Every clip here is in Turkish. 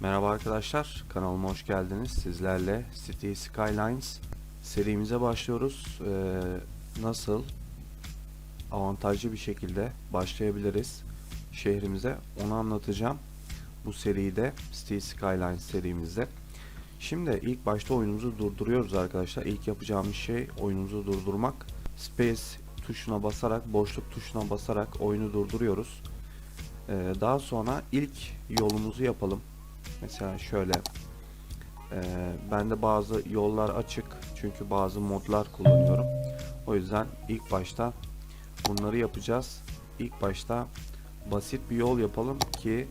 Merhaba arkadaşlar, kanalıma hoş geldiniz. Sizlerle City Skylines serimize başlıyoruz. Ee, nasıl avantajlı bir şekilde başlayabiliriz şehrimize onu anlatacağım. Bu seride City Skylines serimizde. Şimdi ilk başta oyunumuzu durduruyoruz arkadaşlar. İlk yapacağımız şey oyunumuzu durdurmak. Space tuşuna basarak, boşluk tuşuna basarak oyunu durduruyoruz. Ee, daha sonra ilk yolumuzu yapalım. Mesela şöyle e, bende bazı yollar açık çünkü bazı modlar kullanıyorum. O yüzden ilk başta bunları yapacağız. İlk başta basit bir yol yapalım ki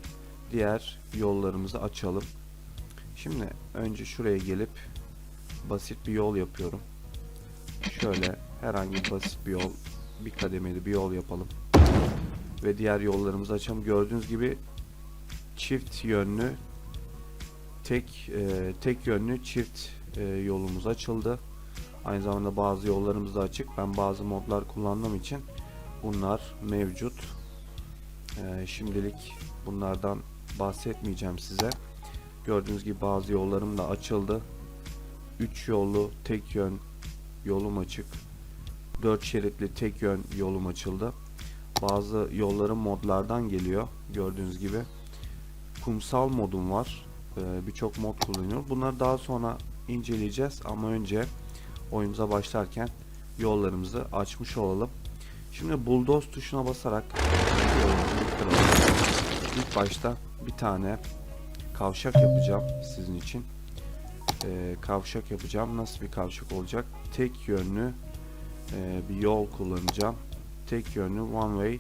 diğer yollarımızı açalım. Şimdi önce şuraya gelip basit bir yol yapıyorum. Şöyle herhangi basit bir yol, bir kademeli bir yol yapalım. Ve diğer yollarımızı açalım. Gördüğünüz gibi çift yönlü tek e, tek yönlü çift e, yolumuz açıldı. Aynı zamanda bazı yollarımız da açık. Ben bazı modlar kullandığım için bunlar mevcut. E, şimdilik bunlardan bahsetmeyeceğim size. Gördüğünüz gibi bazı yollarım da açıldı. 3 yollu tek yön yolum açık. 4 şeritli tek yön yolum açıldı. Bazı yollarım modlardan geliyor. Gördüğünüz gibi. Kumsal modum var e, birçok mod kullanıyorum. Bunları daha sonra inceleyeceğiz ama önce oyunumuza başlarken yollarımızı açmış olalım. Şimdi bulldoze tuşuna basarak ilk başta bir tane kavşak yapacağım sizin için. E, kavşak yapacağım. Nasıl bir kavşak olacak? Tek yönlü e, bir yol kullanacağım. Tek yönlü one way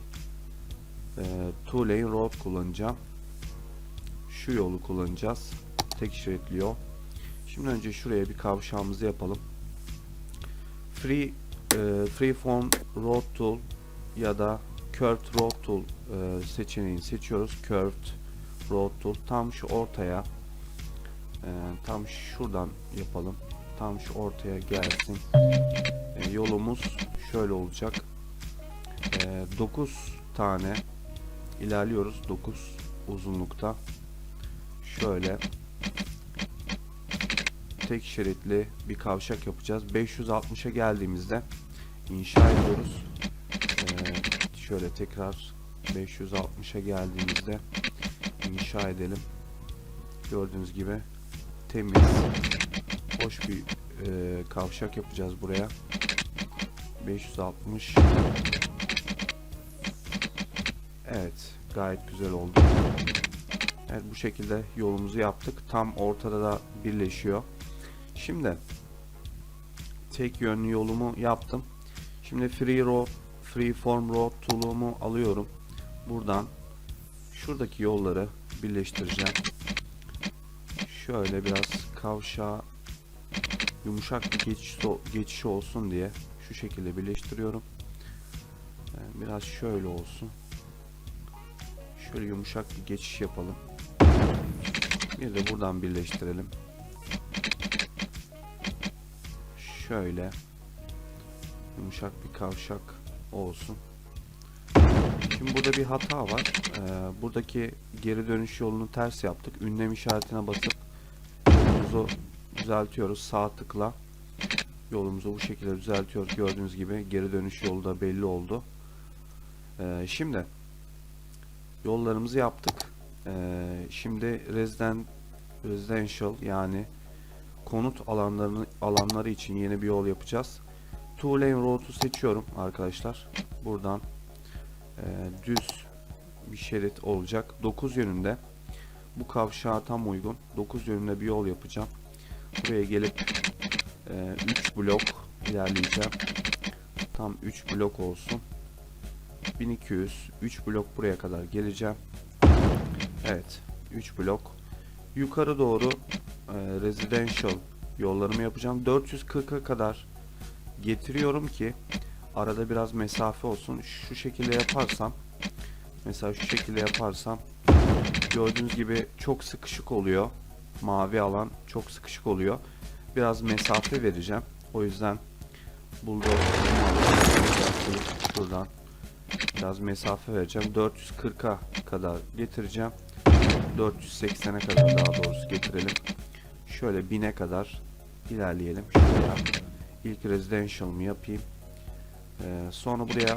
e, two lane road kullanacağım şu yolu kullanacağız. Tek şeritli yol. Şimdi önce şuraya bir kavşağımızı yapalım. Free e, Freeform Road Tool ya da Curved Road Tool e, seçeneğini seçiyoruz. Curved Road Tool tam şu ortaya e, tam şuradan yapalım. Tam şu ortaya gelsin. E, yolumuz şöyle olacak. E, 9 tane ilerliyoruz. 9 uzunlukta şöyle tek şeritli bir kavşak yapacağız. 560'a geldiğimizde inşa ediyoruz. Ee, şöyle tekrar 560'a geldiğimizde inşa edelim. Gördüğünüz gibi temiz, hoş bir e, kavşak yapacağız buraya. 560 Evet, gayet güzel oldu. Evet bu şekilde yolumuzu yaptık. Tam ortada da birleşiyor. Şimdi tek yönlü yolumu yaptım. Şimdi free road, free form road tool'umu alıyorum. Buradan şuradaki yolları birleştireceğim. Şöyle biraz kavşağa yumuşak bir geçiş, geçiş olsun diye şu şekilde birleştiriyorum. Yani biraz şöyle olsun. Şöyle yumuşak bir geçiş yapalım. Bir de buradan birleştirelim. Şöyle yumuşak bir kavşak olsun. Şimdi burada bir hata var. Ee, buradaki geri dönüş yolunu ters yaptık. Ünlem işaretine basıp düzeltiyoruz. Sağ tıkla yolumuzu bu şekilde düzeltiyoruz. Gördüğünüz gibi geri dönüş yolu da belli oldu. Ee, şimdi yollarımızı yaptık. Ee, şimdi resident residential yani konut alanlarını alanları için yeni bir yol yapacağız. Two lane road'u seçiyorum arkadaşlar. Buradan e, düz bir şerit olacak. 9 yönünde bu kavşağa tam uygun 9 yönünde bir yol yapacağım. Buraya gelip 3 e, blok ilerleyeceğim. Tam 3 blok olsun. 1200 3 blok buraya kadar geleceğim. Evet 3 blok. Yukarı doğru e, residential yollarımı yapacağım. 440'a kadar getiriyorum ki arada biraz mesafe olsun. Şu şekilde yaparsam mesela şu şekilde yaparsam gördüğünüz gibi çok sıkışık oluyor. Mavi alan çok sıkışık oluyor. Biraz mesafe vereceğim. O yüzden bulldozer şuradan biraz mesafe vereceğim. 440'a kadar getireceğim. 480'e kadar daha doğrusu getirelim. Şöyle 1000'e kadar ilerleyelim. Şuraya ilk residential'ımı yapayım. Ee, sonra buraya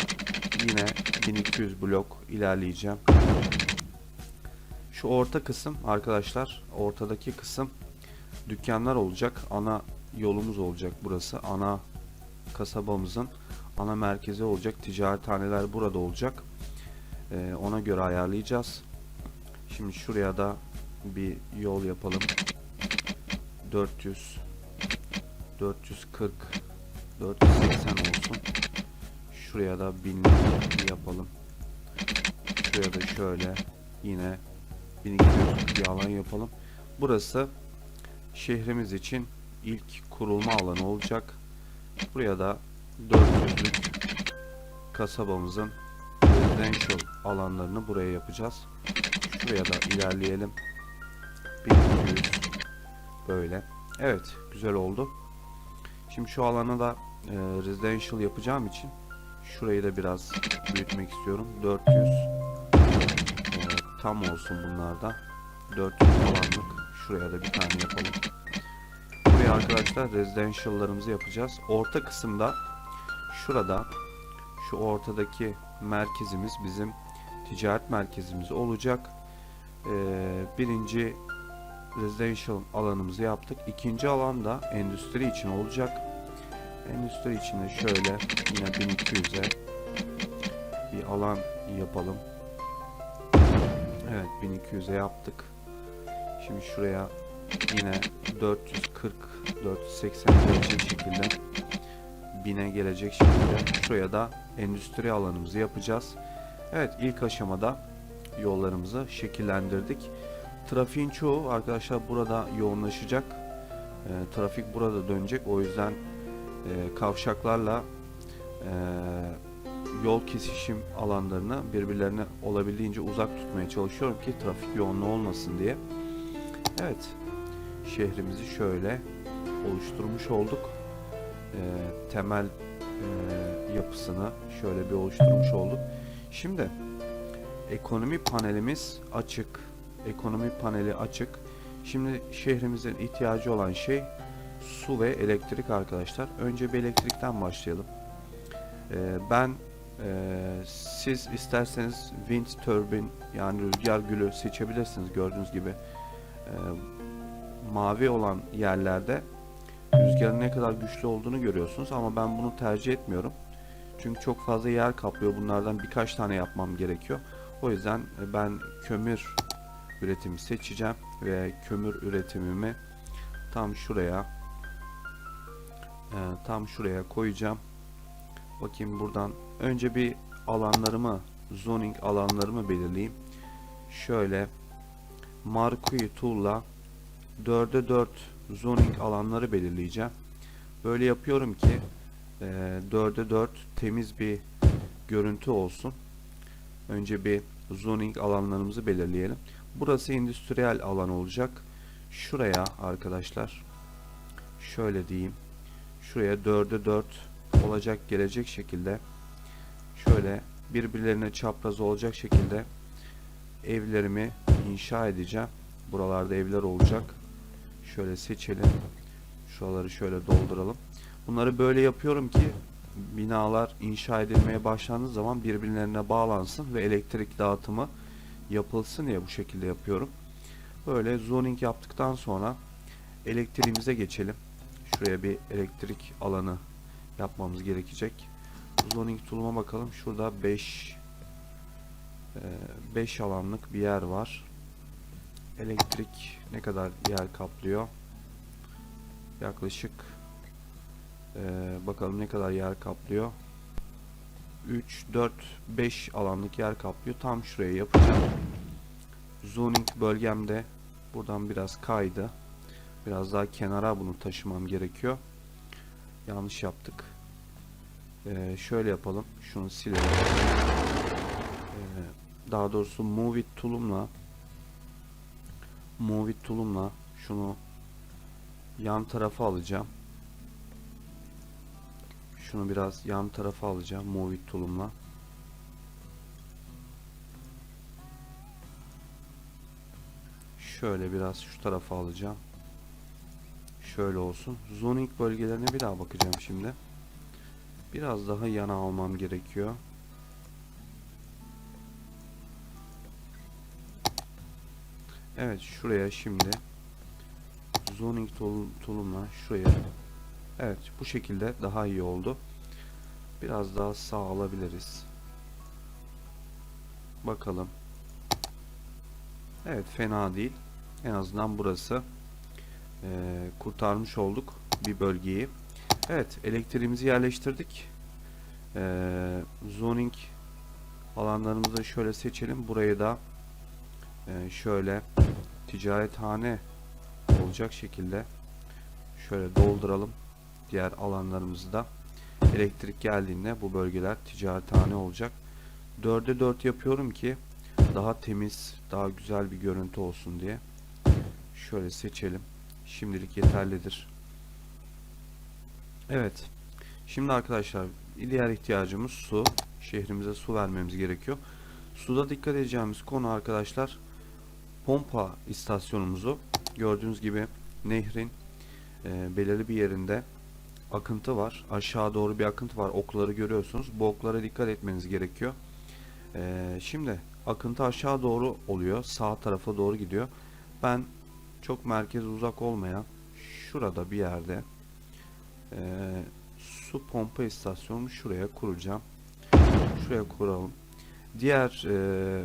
yine 1200 blok ilerleyeceğim. Şu orta kısım arkadaşlar, ortadaki kısım dükkanlar olacak. Ana yolumuz olacak burası. Ana kasabamızın ana merkezi olacak. Ticarethaneler burada olacak. Ee, ona göre ayarlayacağız. Şimdi şuraya da bir yol yapalım. 400 440 480 olsun. Şuraya da 1000 yapalım. Şuraya da şöyle yine 1200 bir alan yapalım. Burası şehrimiz için ilk kurulma alanı olacak. Buraya da 400'lük kasabamızın residential alanlarını buraya yapacağız. Şuraya da ilerleyelim. 1200 böyle. Evet, güzel oldu. Şimdi şu alanı da e, residential yapacağım için şurayı da biraz büyütmek istiyorum. 400 e, tam olsun bunlarda. 400 falanlık. Şuraya da bir tane yapalım. Buraya arkadaşlar residential'larımızı yapacağız. Orta kısımda şurada şu ortadaki merkezimiz bizim ticaret merkezimiz olacak. Ee, birinci residential alanımızı yaptık. İkinci alan da endüstri için olacak. Endüstri için de şöyle yine 1200'e bir alan yapalım. Evet 1200'e yaptık. Şimdi şuraya yine 440 480 gelecek şekilde 1000'e gelecek şekilde şuraya da endüstri alanımızı yapacağız. Evet ilk aşamada yollarımızı şekillendirdik. Trafiğin çoğu arkadaşlar burada yoğunlaşacak. E, trafik burada dönecek. O yüzden e, kavşaklarla e, yol kesişim alanlarını birbirlerine olabildiğince uzak tutmaya çalışıyorum ki trafik yoğunluğu olmasın diye. Evet. Şehrimizi şöyle oluşturmuş olduk. E, temel e, yapısını şöyle bir oluşturmuş olduk. Şimdi ekonomi panelimiz açık. Ekonomi paneli açık. Şimdi şehrimizin ihtiyacı olan şey su ve elektrik arkadaşlar. Önce bir elektrikten başlayalım. Ee, ben e, siz isterseniz wind turbine yani rüzgar gülü seçebilirsiniz gördüğünüz gibi. Ee, mavi olan yerlerde rüzgarın ne kadar güçlü olduğunu görüyorsunuz ama ben bunu tercih etmiyorum. Çünkü çok fazla yer kaplıyor. Bunlardan birkaç tane yapmam gerekiyor. O yüzden e, ben kömür üretimi seçeceğim ve kömür üretimimi tam şuraya e, tam şuraya koyacağım. Bakayım buradan önce bir alanlarımı zoning alanlarımı belirleyeyim. Şöyle Marquee Tool'la 4'e 4 zoning alanları belirleyeceğim. Böyle yapıyorum ki e, 4'e 4 temiz bir görüntü olsun. Önce bir zoning alanlarımızı belirleyelim. Burası endüstriyel alan olacak. Şuraya arkadaşlar şöyle diyeyim. Şuraya 4'e 4 olacak gelecek şekilde şöyle birbirlerine çapraz olacak şekilde evlerimi inşa edeceğim. Buralarda evler olacak. Şöyle seçelim. Şuraları şöyle dolduralım. Bunları böyle yapıyorum ki binalar inşa edilmeye başlandığı zaman birbirlerine bağlansın ve elektrik dağıtımı yapılsın diye bu şekilde yapıyorum. Böyle zoning yaptıktan sonra elektriğimize geçelim. Şuraya bir elektrik alanı yapmamız gerekecek. Zoning tool'uma bakalım. Şurada 5 5 alanlık bir yer var. Elektrik ne kadar yer kaplıyor? Yaklaşık ee, bakalım ne kadar yer kaplıyor. 3, 4, 5 alanlık yer kaplıyor. Tam şuraya yapacağım. Zoning bölgemde buradan biraz kaydı. Biraz daha kenara bunu taşımam gerekiyor. Yanlış yaptık. Ee, şöyle yapalım. Şunu silelim. Ee, daha doğrusu Move It tool'umla Move It tool'umla şunu yan tarafa alacağım. Şunu biraz yan tarafa alacağım Move It tool'umla. Şöyle biraz şu tarafa alacağım. Şöyle olsun. Zoning bölgelerine bir daha bakacağım şimdi. Biraz daha yana almam gerekiyor. Evet şuraya şimdi zoning tool, tool'umla şuraya evet bu şekilde daha iyi oldu. Biraz daha sağ alabiliriz. Bakalım. Evet fena değil. En azından burası eee, kurtarmış olduk bir bölgeyi. Evet elektriğimizi yerleştirdik. Eee zoning alanlarımızı şöyle seçelim. Burayı da eee, şöyle ticarethane olacak şekilde şöyle dolduralım. Diğer alanlarımızı da elektrik geldiğinde bu bölgeler ticarethane olacak. 4'e 4 yapıyorum ki daha temiz, daha güzel bir görüntü olsun diye. Şöyle seçelim. Şimdilik yeterlidir. Evet. Şimdi arkadaşlar diğer ihtiyacımız su. Şehrimize su vermemiz gerekiyor. Suda dikkat edeceğimiz konu arkadaşlar pompa istasyonumuzu gördüğünüz gibi nehrin e, belirli bir yerinde akıntı var. Aşağı doğru bir akıntı var. Okları görüyorsunuz. Bu oklara dikkat etmeniz gerekiyor. E, şimdi akıntı aşağı doğru oluyor. Sağ tarafa doğru gidiyor. Ben çok merkez uzak olmayan şurada bir yerde e, su pompa istasyonumu şuraya kuracağım. Şuraya kuralım. Diğer e,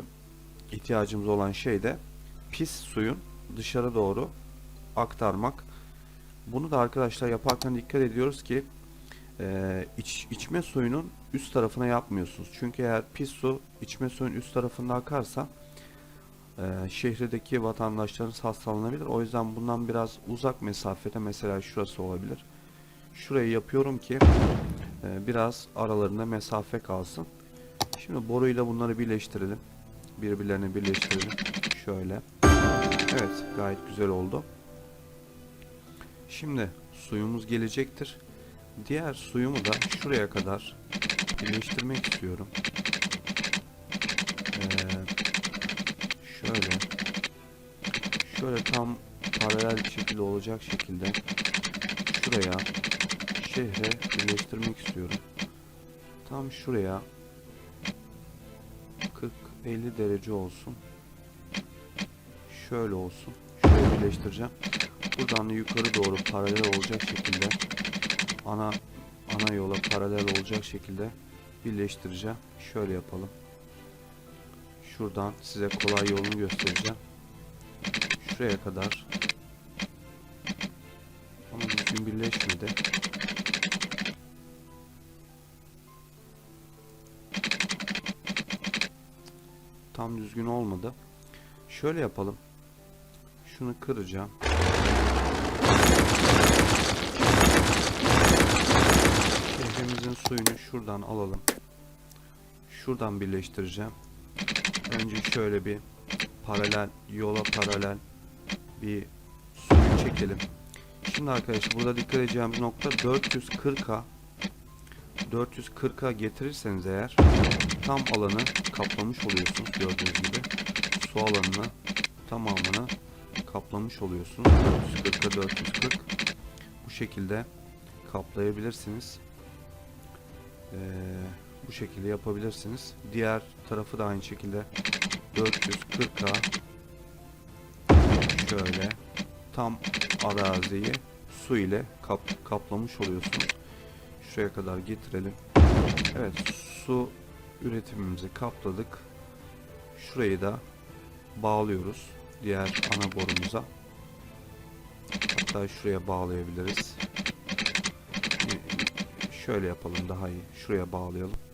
ihtiyacımız olan şey de pis suyun dışarı doğru aktarmak. Bunu da arkadaşlar yaparken dikkat ediyoruz ki e, iç, içme suyunun üst tarafına yapmıyorsunuz. Çünkü eğer pis su içme suyun üst tarafında akarsa e, şehirdeki vatandaşlarınız hastalanabilir. O yüzden bundan biraz uzak mesafede mesela şurası olabilir. Şurayı yapıyorum ki e, biraz aralarında mesafe kalsın. Şimdi boruyla bunları birleştirelim. Birbirlerine birleştirelim. Şöyle. Evet gayet güzel oldu. Şimdi suyumuz gelecektir. Diğer suyumu da şuraya kadar birleştirmek istiyorum. Şöyle. Şöyle tam paralel şekilde olacak şekilde şuraya şehre birleştirmek istiyorum. Tam şuraya 40-50 derece olsun. Şöyle olsun. Şuraya birleştireceğim. Buradan da yukarı doğru paralel olacak şekilde ana ana yola paralel olacak şekilde birleştireceğim. Şöyle yapalım. Şuradan size kolay yolunu göstereceğim. Şuraya kadar. Ama düzgün birleşmedi. Tam düzgün olmadı. Şöyle yapalım. Şunu kıracağım. Şehrimizin suyunu şuradan alalım. Şuradan birleştireceğim. Önce şöyle bir paralel, yola paralel bir suyu çekelim. Şimdi arkadaşlar burada dikkat edeceğimiz nokta 440'a 440'a getirirseniz eğer tam alanı kaplamış oluyorsunuz gördüğünüz gibi. Su alanını tamamını kaplamış oluyorsunuz. 440'a 440 bu şekilde kaplayabilirsiniz. Ee, bu şekilde yapabilirsiniz. Diğer tarafı da aynı şekilde 440'a şöyle tam araziyi su ile kap, kaplamış oluyorsunuz. Şuraya kadar getirelim. Evet su üretimimizi kapladık. Şurayı da bağlıyoruz diğer ana borumuza. Hatta şuraya bağlayabiliriz. Şöyle yapalım daha iyi. Şuraya bağlayalım.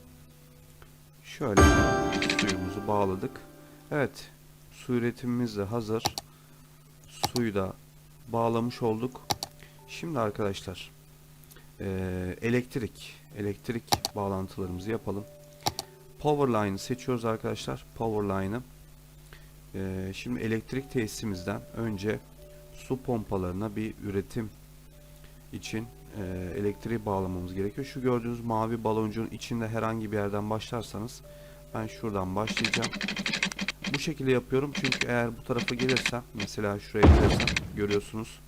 Şöyle suyumuzu bağladık. Evet. Su üretimimiz de hazır. Suyu da bağlamış olduk. Şimdi arkadaşlar eee, elektrik elektrik bağlantılarımızı yapalım. Power line'ı seçiyoruz arkadaşlar. Power line'ı Eee, şimdi elektrik tesisimizden önce su pompalarına bir üretim için e, elektriği bağlamamız gerekiyor. Şu gördüğünüz mavi baloncuğun içinde herhangi bir yerden başlarsanız ben şuradan başlayacağım. Bu şekilde yapıyorum çünkü eğer bu tarafa gelirsem mesela şuraya gelirsem görüyorsunuz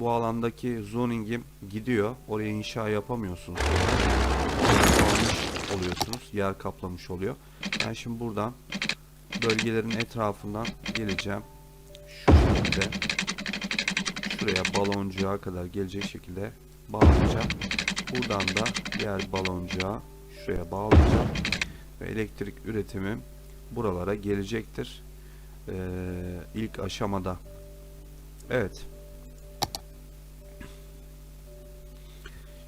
bu alandaki zoningim gidiyor. Oraya inşa yapamıyorsunuz. Oluyorsunuz. Yer kaplamış oluyor. Ben şimdi buradan bölgelerin etrafından geleceğim. Şu şekilde şuraya baloncuğa kadar gelecek şekilde bağlayacağım. Buradan da diğer baloncuğa şuraya bağlayacağım. Ve elektrik üretimim buralara gelecektir. Ee, ilk aşamada. Evet.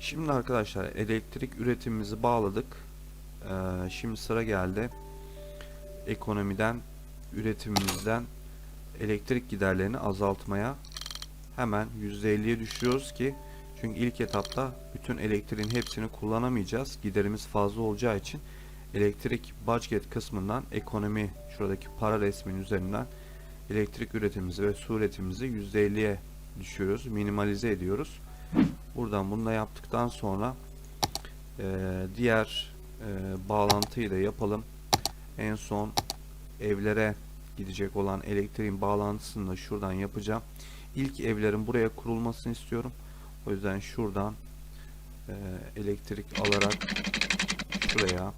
Şimdi arkadaşlar elektrik üretimimizi bağladık. Ee, şimdi sıra geldi. Ekonomiden, üretimimizden elektrik giderlerini azaltmaya hemen %50'ye düşürüyoruz ki çünkü ilk etapta bütün elektriğin hepsini kullanamayacağız. Giderimiz fazla olacağı için elektrik budget kısmından ekonomi şuradaki para resminin üzerinden elektrik üretimimizi ve su üretimimizi %50'ye düşürüyoruz. Minimalize ediyoruz. Buradan bunu da yaptıktan sonra e, diğer e, bağlantıyı da yapalım. En son evlere gidecek olan elektriğin bağlantısını da şuradan yapacağım. İlk evlerin buraya kurulmasını istiyorum. O yüzden şuradan e, elektrik alarak şuraya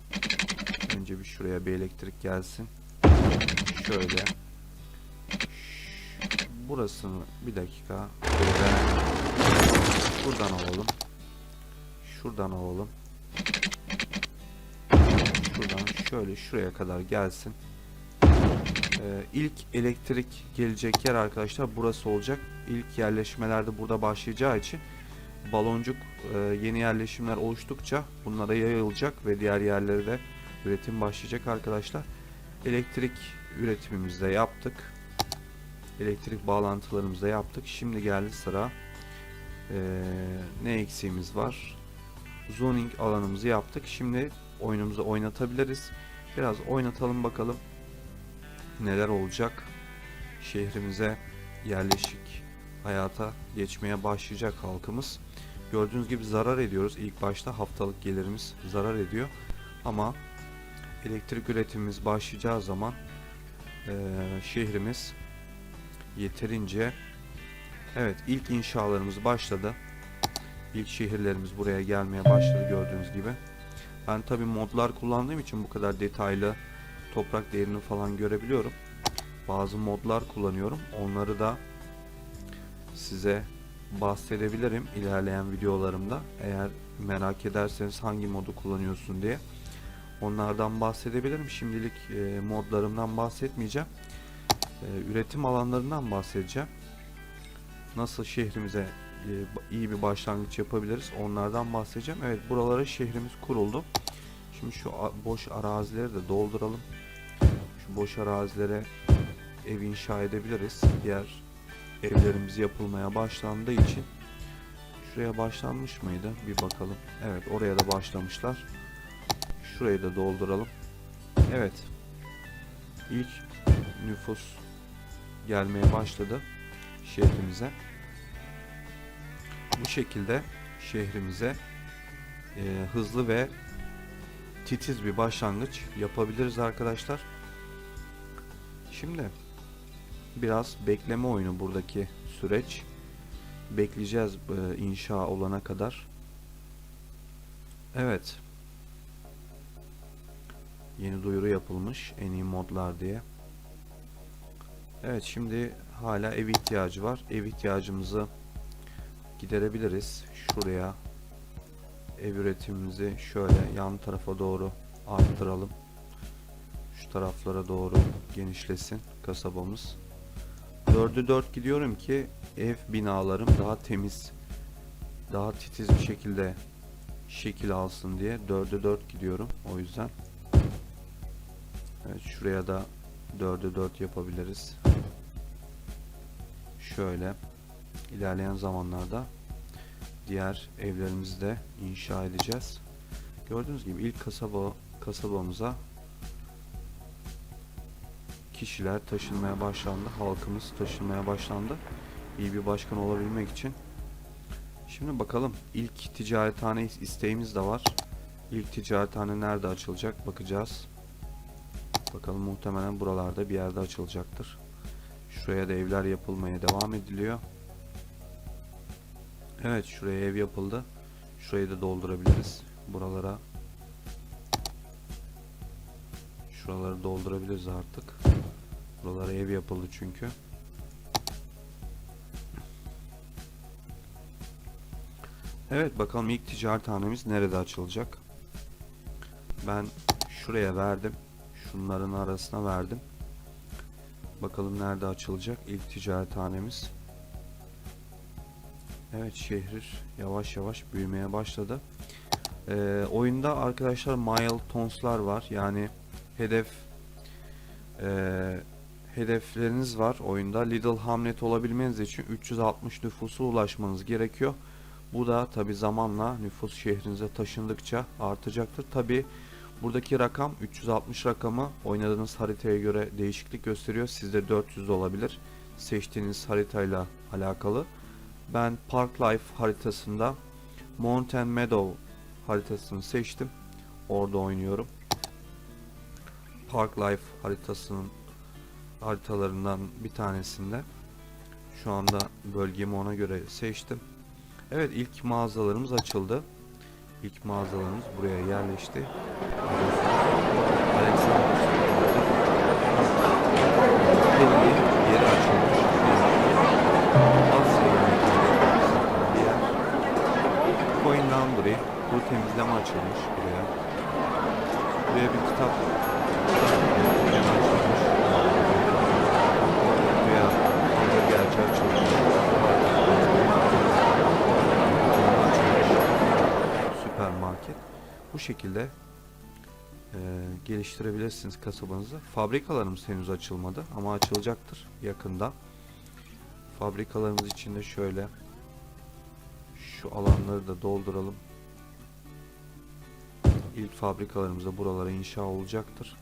önce bir şuraya bir elektrik gelsin. Şöyle burasını bir dakika buradan alalım. Şuradan alalım. Şuradan şöyle şuraya kadar gelsin. Ee, ilk elektrik gelecek yer arkadaşlar burası olacak. İlk yerleşmelerde burada başlayacağı için baloncuk e, yeni yerleşimler oluştukça bunlara yayılacak ve diğer yerlere de üretim başlayacak arkadaşlar. Elektrik üretimimizi de yaptık. Elektrik bağlantılarımızı da yaptık. Şimdi geldi sıra ee, ne eksiğimiz var? Zoning alanımızı yaptık. Şimdi oyunumuzu oynatabiliriz. Biraz oynatalım bakalım neler olacak. Şehrimize yerleşik hayata geçmeye başlayacak halkımız. Gördüğünüz gibi zarar ediyoruz. İlk başta haftalık gelirimiz zarar ediyor. Ama elektrik üretimimiz başlayacağı zaman eee, şehrimiz yeterince Evet ilk inşalarımız başladı. İlk şehirlerimiz buraya gelmeye başladı gördüğünüz gibi. Ben tabi modlar kullandığım için bu kadar detaylı toprak değerini falan görebiliyorum. Bazı modlar kullanıyorum. Onları da size bahsedebilirim ilerleyen videolarımda. Eğer merak ederseniz hangi modu kullanıyorsun diye. Onlardan bahsedebilirim. Şimdilik e, modlarımdan bahsetmeyeceğim. E, üretim alanlarından bahsedeceğim nasıl şehrimize e, iyi bir başlangıç yapabiliriz onlardan bahsedeceğim. Evet buralara şehrimiz kuruldu. Şimdi şu boş arazileri de dolduralım. Şu boş arazilere ev inşa edebiliriz. Diğer evlerimiz yapılmaya başlandığı için şuraya başlanmış mıydı? Bir bakalım. Evet oraya da başlamışlar. Şurayı da dolduralım. Evet. İlk nüfus gelmeye başladı şehrimize. Bu şekilde şehrimize e, hızlı ve titiz bir başlangıç yapabiliriz arkadaşlar. Şimdi biraz bekleme oyunu buradaki süreç. Bekleyeceğiz e, inşa olana kadar. Evet. Yeni duyuru yapılmış en iyi modlar diye. Evet şimdi hala ev ihtiyacı var. Ev ihtiyacımızı giderebiliriz. Şuraya ev üretimimizi şöyle yan tarafa doğru arttıralım. Şu taraflara doğru genişlesin kasabamız. 4'ü 4 gidiyorum ki ev binalarım daha temiz, daha titiz bir şekilde şekil alsın diye 4'e 4 gidiyorum. O yüzden Evet şuraya da 4'e 4 yapabiliriz. Şöyle ilerleyen zamanlarda diğer evlerimizi de inşa edeceğiz. Gördüğünüz gibi ilk kasaba kasabamıza kişiler taşınmaya başlandı. Halkımız taşınmaya başlandı. İyi bir başkan olabilmek için Şimdi bakalım ilk ticarethane isteğimiz de var. İlk ticarethane nerede açılacak bakacağız. Bakalım muhtemelen buralarda bir yerde açılacaktır. Şuraya da evler yapılmaya devam ediliyor. Evet şuraya ev yapıldı. Şurayı da doldurabiliriz. Buralara Şuraları doldurabiliriz artık. Buralara ev yapıldı çünkü. Evet bakalım ilk ticarethanemiz nerede açılacak? Ben şuraya verdim. Şunların arasına verdim. Bakalım nerede açılacak ilk ticarethanemiz. Evet şehir yavaş yavaş büyümeye başladı. Ee, oyunda arkadaşlar milestones'lar var. Yani hedef e, hedefleriniz var oyunda. Little Hamlet olabilmeniz için 360 nüfusa ulaşmanız gerekiyor. Bu da tabi zamanla nüfus şehrinize taşındıkça artacaktır. Tabi buradaki rakam 360 rakamı oynadığınız haritaya göre değişiklik gösteriyor. Sizde 400 de olabilir. Seçtiğiniz haritayla alakalı. Ben Park Life haritasında Mountain Meadow haritasını seçtim. Orada oynuyorum. Park Life haritasının haritalarından bir tanesinde şu anda bölgemi ona göre seçtim. Evet ilk mağazalarımız açıldı. İlk mağazalarımız buraya yerleşti. Alexander yeri açılmış. Coin Laundry, bu temizleme açılmış buraya. Buraya bir kitap dükkanı açılmış. Buraya hamburgerci açılmış. Süpermarket. Bu şekilde e, geliştirebilirsiniz kasabanızı. Fabrikalarımız henüz açılmadı ama açılacaktır yakında. Fabrikalarımız içinde şöyle şu alanları da dolduralım. İlk fabrikalarımız da buralara inşa olacaktır.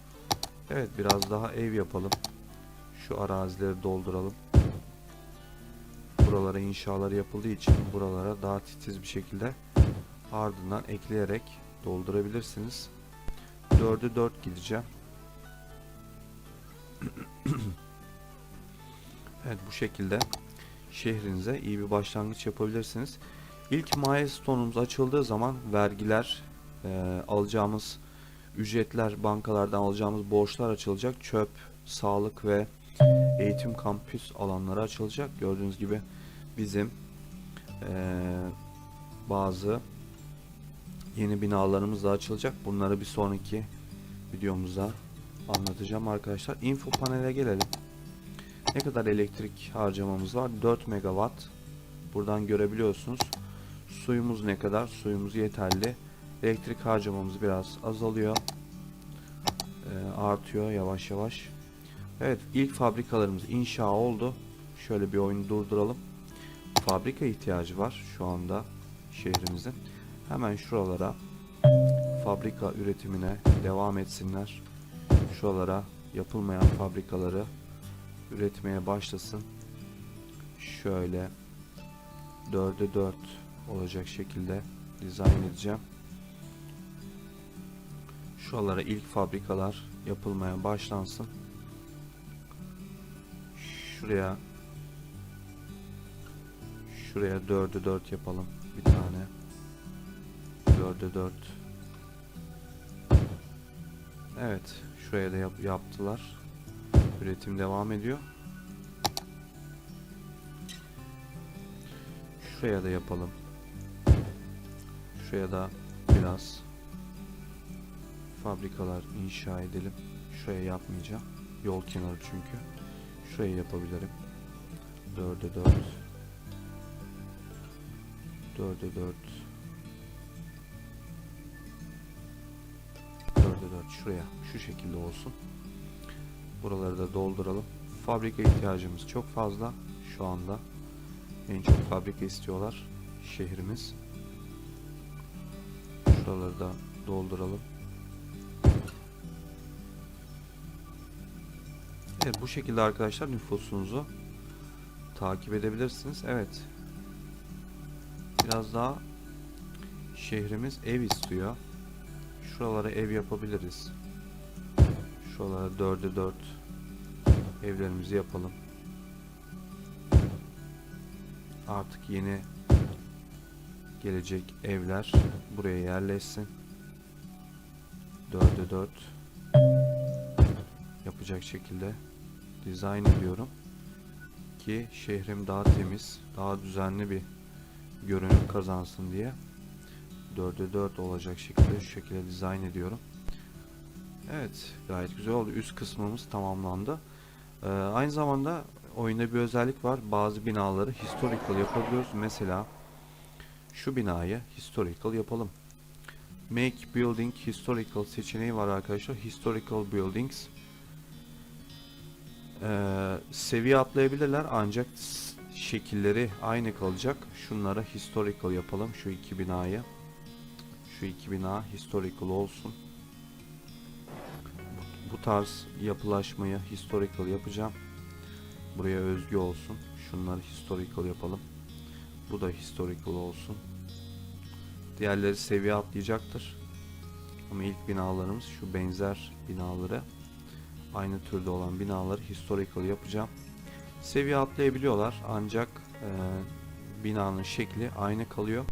Evet biraz daha ev yapalım. Şu arazileri dolduralım. Buralara inşalar yapıldığı için buralara daha titiz bir şekilde ardından ekleyerek doldurabilirsiniz. 4'e 4 gideceğim. evet bu şekilde şehrinize iyi bir başlangıç yapabilirsiniz. İlk milestone'umuz açıldığı zaman vergiler, e, alacağımız ücretler, bankalardan alacağımız borçlar açılacak. Çöp, sağlık ve eğitim kampüs alanları açılacak. Gördüğünüz gibi bizim e, bazı yeni binalarımız da açılacak. Bunları bir sonraki videomuzda anlatacağım arkadaşlar. Info panele gelelim. Ne kadar elektrik harcamamız var? 4 megawatt. Buradan görebiliyorsunuz. Suyumuz ne kadar? Suyumuz yeterli. Elektrik harcamamız biraz azalıyor. Ee, artıyor yavaş yavaş. Evet ilk fabrikalarımız inşa oldu. Şöyle bir oyunu durduralım. Fabrika ihtiyacı var şu anda şehrimizin. Hemen şuralara fabrika üretimine devam etsinler. Şuralara yapılmayan fabrikaları üretmeye başlasın. Şöyle 4'e 4 olacak şekilde dizayn edeceğim. Şuralara ilk fabrikalar yapılmaya başlansın. Şuraya şuraya 4'e 4 yapalım. 4'e 4 Evet şuraya da yap yaptılar. Üretim devam ediyor. Şuraya da yapalım. Şuraya da biraz fabrikalar inşa edelim. Şuraya yapmayacağım. Yol kenarı çünkü. Şuraya yapabilirim. 4'e 4 4'e 4 şuraya şu şekilde olsun. Buraları da dolduralım. Fabrika ihtiyacımız çok fazla şu anda. En çok fabrika istiyorlar şehrimiz. Şuraları da dolduralım. Evet bu şekilde arkadaşlar nüfusunuzu takip edebilirsiniz. Evet. biraz daha şehrimiz ev istiyor. Şuralara ev yapabiliriz. Şuralara dörde dört evlerimizi yapalım. Artık yeni gelecek evler buraya yerleşsin. Dörde dört yapacak şekilde dizayn ediyorum ki şehrim daha temiz, daha düzenli bir görünüm kazansın diye 4'e 4 olacak şekilde şu şekilde dizayn ediyorum. Evet, gayet güzel oldu. Üst kısmımız tamamlandı. Ee, aynı zamanda oyunda bir özellik var. Bazı binaları historical yapabiliyoruz. Mesela şu binayı historical yapalım. Make building historical seçeneği var arkadaşlar. Historical buildings. Ee, seviye atlayabilirler ancak şekilleri aynı kalacak. Şunlara historical yapalım. Şu iki binayı. Şu iki bina historical olsun. Bu- tarz yapılaşmayı historical yapacağım. Buraya özgü olsun. Şunları historical yapalım. Bu da historical olsun. Diğerleri seviye atlayacaktır. Ama ilk binalarımız şu benzer binaları aynı türde olan binaları historical yapacağım. Seviye atlayabiliyorlar ancak e, binanın şekli aynı kalıyor.